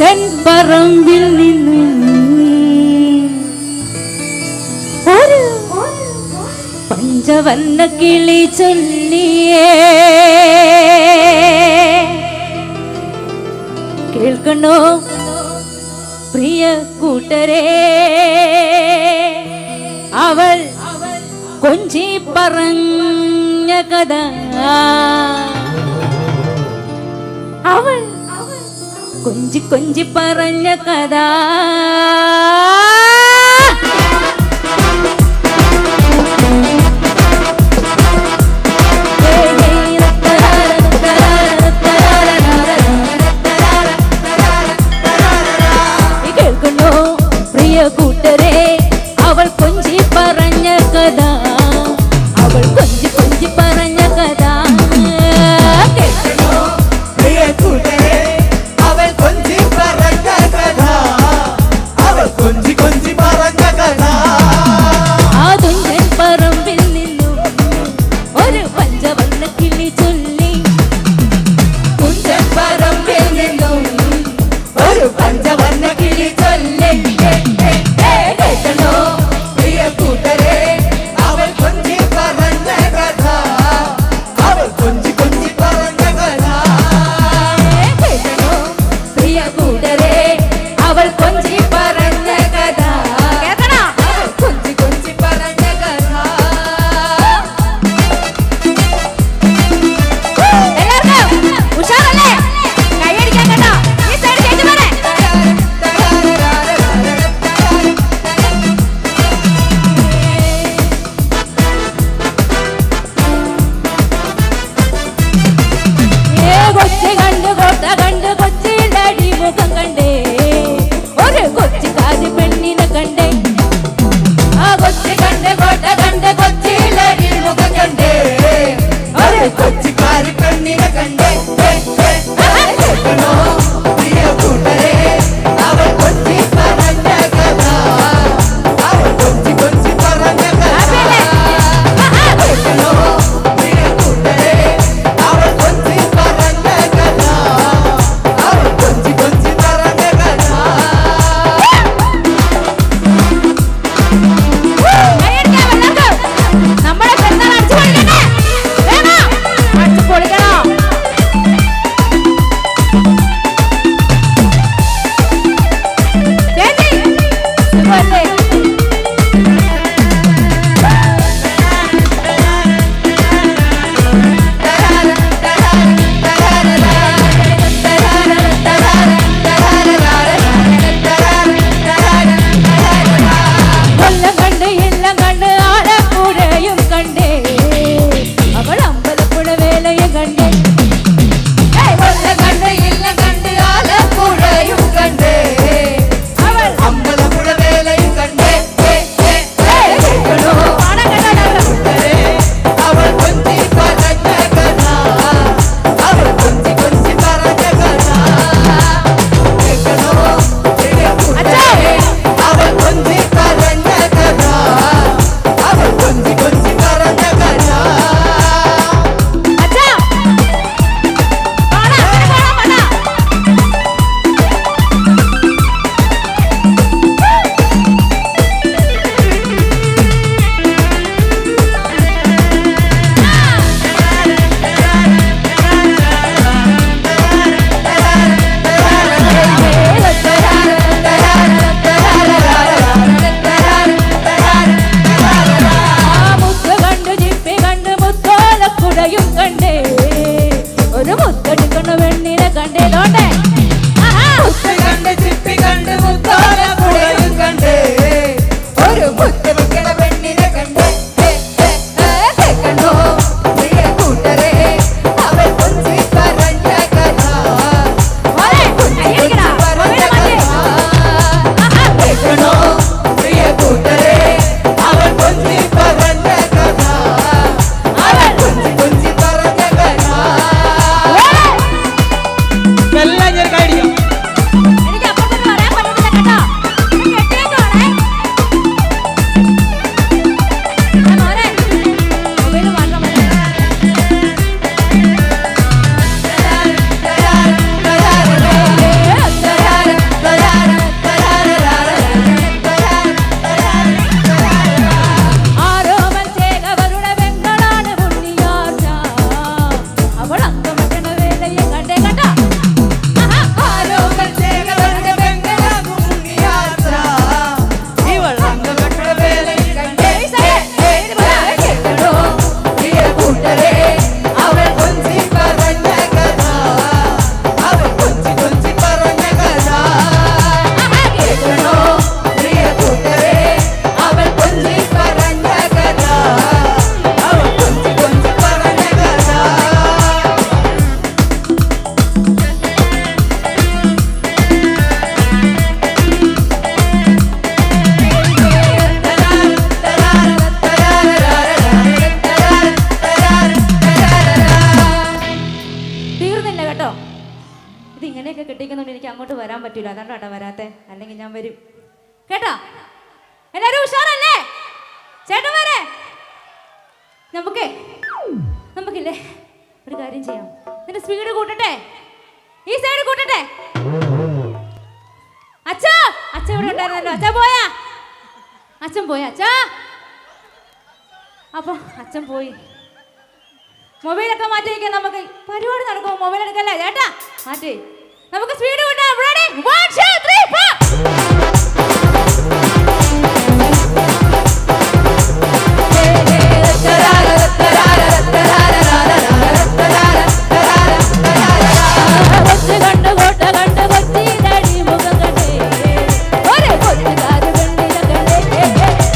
അച്ഛൻ പറമ്പിൽ നിന്ന് ഒരു പഞ്ചവർണ കിളി ചൊല്ലിയേ. കേൾക്കണോ പ്രിയ കൂട്ടരെ? അവൾ കൊഞ്ചി പറഞ്ഞ കഥ. അവൾ കൊഞ്ചി കൊഞ്ചി പറഞ്ഞ കഥ കേൾക്കുന്നു പ്രിയ കൂട്ടരെ അവൾ കൊഞ്ചി പറഞ്ഞ കഥ വർണ കിളി ചൊല്ലേ. കെട്ടിക്കുന്നുണ്ട് എനിക്ക് അങ്ങോട്ട് വരാൻ പറ്റൂല. അതാണ് കേട്ടോ വരാത്തെ? അല്ലെങ്കിൽ ഞാൻ വരും. കേട്ടോ? എല്ലാരും ഉഷാറല്ലേ? ചേട്ടൻ വരെ. നമുക്കേ നമുക്കില്ലേ ഒരു കാര്യം ചെയ്യാം. നിന്റെ സ്പീഡ് കൂട്ടട്ടെ. ഈ സൈഡ് കൂട്ടട്ടെ. അച്ഛാ അച്ഛൻ ഇവിടെ ഉണ്ടായിരുന്നല്ലോ. അച്ഛാ പോയാ? അച്ഛൻ പോയാ അച്ഛാ. അപ്പൊ അച്ഛൻ പോയി. മൊബൈലൊക്കെ മാറ്റി നമുക്ക് പരിപാടി നടക്കുമോ? മൊബൈൽ എടുക്കല്ലേ ചേട്ടാ മാറ്റി. നമുക്ക് സ്പീഡ് കൂട്ടാം.